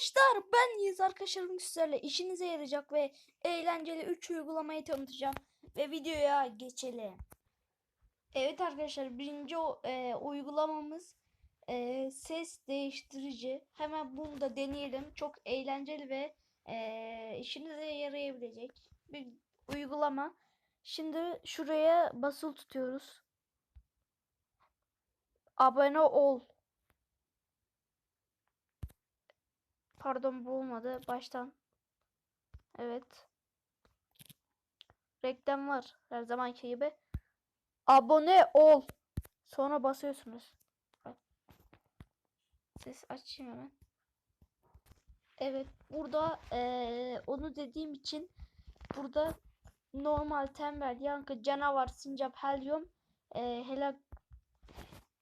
Arkadaşlar ben Yiğit arkadaşlarım sizlerle işinize yarayacak ve eğlenceli 3 uygulamayı tanıtacağım ve videoya geçelim. Evet arkadaşlar birinci e, uygulamamız e, ses değiştirici. Hemen bunu da deneyelim. Çok eğlenceli ve e, işinize yarayabilecek bir uygulama. Şimdi şuraya basılı tutuyoruz. Abone ol. Pardon bu olmadı. Baştan. Evet. Reklam var. Her zamanki gibi. Abone ol. Sonra basıyorsunuz. Ses açayım hemen. Evet. Burada eee, onu dediğim için burada normal, tembel, yankı, canavar, sincap, helyum, eee helak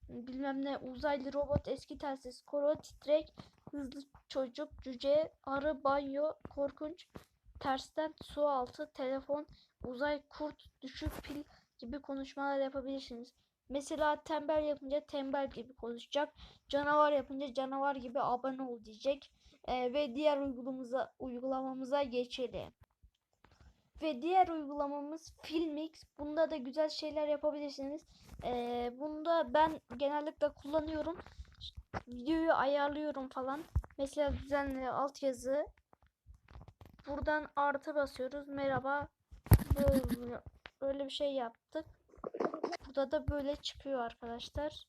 bilmem ne uzaylı robot, eski telsiz, koro, titrek, hızlı çocuk, cüce, arı, banyo, korkunç, tersten su altı, telefon, uzay, kurt, düşük pil gibi konuşmalar yapabilirsiniz. Mesela tembel yapınca tembel gibi konuşacak. Canavar yapınca canavar gibi abone ol diyecek. Ee, ve diğer uygulamamıza, uygulamamıza geçelim. Ve diğer uygulamamız Filmix. Bunda da güzel şeyler yapabilirsiniz. Ee, bunda ben genellikle kullanıyorum. Videoyu ayarlıyorum falan. Mesela düzenli altyazı. Buradan artı basıyoruz. Merhaba. Böyle, böyle bir şey yaptık. Burada da böyle çıkıyor arkadaşlar.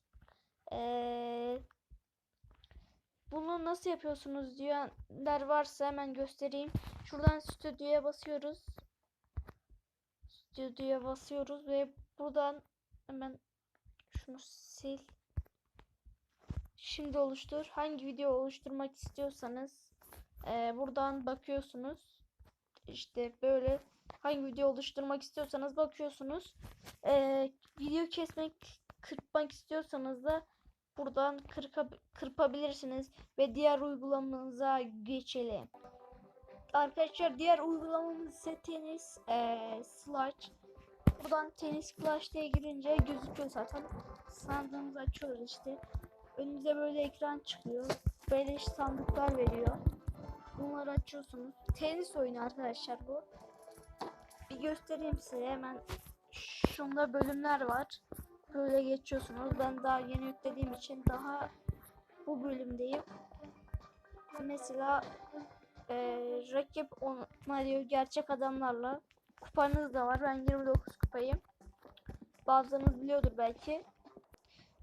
Ee, bunu nasıl yapıyorsunuz diyenler varsa hemen göstereyim. Şuradan stüdyoya basıyoruz. Stüdyoya basıyoruz ve buradan hemen şunu sil. Şimdi oluştur. Hangi video oluşturmak istiyorsanız eee, buradan bakıyorsunuz. İşte böyle hangi video oluşturmak istiyorsanız bakıyorsunuz. Eee, video kesmek, kırpmak istiyorsanız da buradan kırka, kırpabilirsiniz ve diğer uygulamanıza geçelim. Arkadaşlar diğer uygulamamız ise tenis eee slash. Buradan tenis flash diye girince gözüküyor zaten. Sandığımızı açıyoruz işte. Önünüze böyle ekran çıkıyor. Beleş sandıklar veriyor. Bunları açıyorsunuz. Tenis oyunu arkadaşlar bu. Bir göstereyim size hemen. Şunda bölümler var. Böyle geçiyorsunuz. Ben daha yeni yüklediğim için daha bu bölümdeyim. Mesela eee rakip ona diyor gerçek adamlarla kupanız da var. Ben 29 kupayım. Bazılarınız biliyordur belki.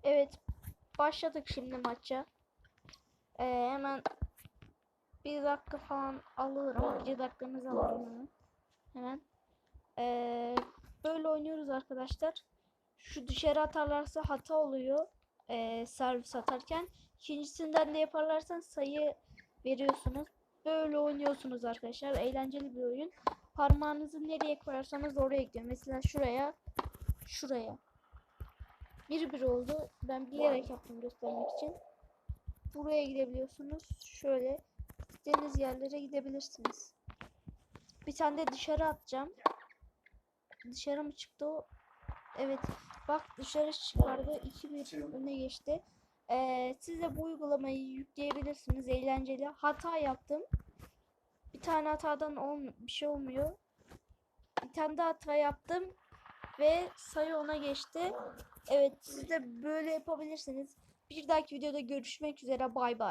Evet. Başladık şimdi maça. Ee, hemen bir dakika falan alırım. Bir dakikamızı alalım hemen. Ee, böyle oynuyoruz arkadaşlar. Şu dışarı atarlarsa hata oluyor. Ee, servis atarken. İkincisinden de yaparlarsa sayı veriyorsunuz. Böyle oynuyorsunuz arkadaşlar. Eğlenceli bir oyun parmağınızı nereye koyarsanız oraya gidiyor. Mesela şuraya, şuraya. Bir bir oldu. Ben bilerek yaptım göstermek için. Buraya gidebiliyorsunuz. Şöyle deniz yerlere gidebilirsiniz. Bir tane de dışarı atacağım. Dışarı mı çıktı o? Evet. Bak dışarı çıkardı. 2-1 öne geçti. Ee, siz de bu uygulamayı yükleyebilirsiniz. Eğlenceli. Hata yaptım. Bir tane hatadan olm bir şey olmuyor. Bir tane daha hata yaptım ve sayı ona geçti. Evet siz de böyle yapabilirsiniz. Bir dahaki videoda görüşmek üzere. Bay bay.